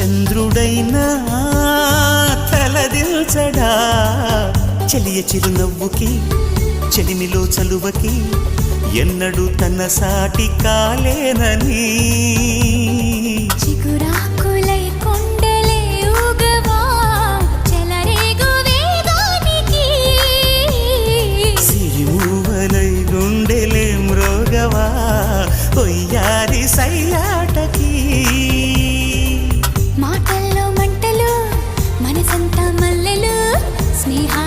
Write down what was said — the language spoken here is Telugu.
చంద్రుడైనా తలదిల్చడా? చలియ చిరునవ్వుకి చెలిమిలో చలువకి ఎన్నడు తన సాటి కాలేనని. గుండెలే సయ్యా me high.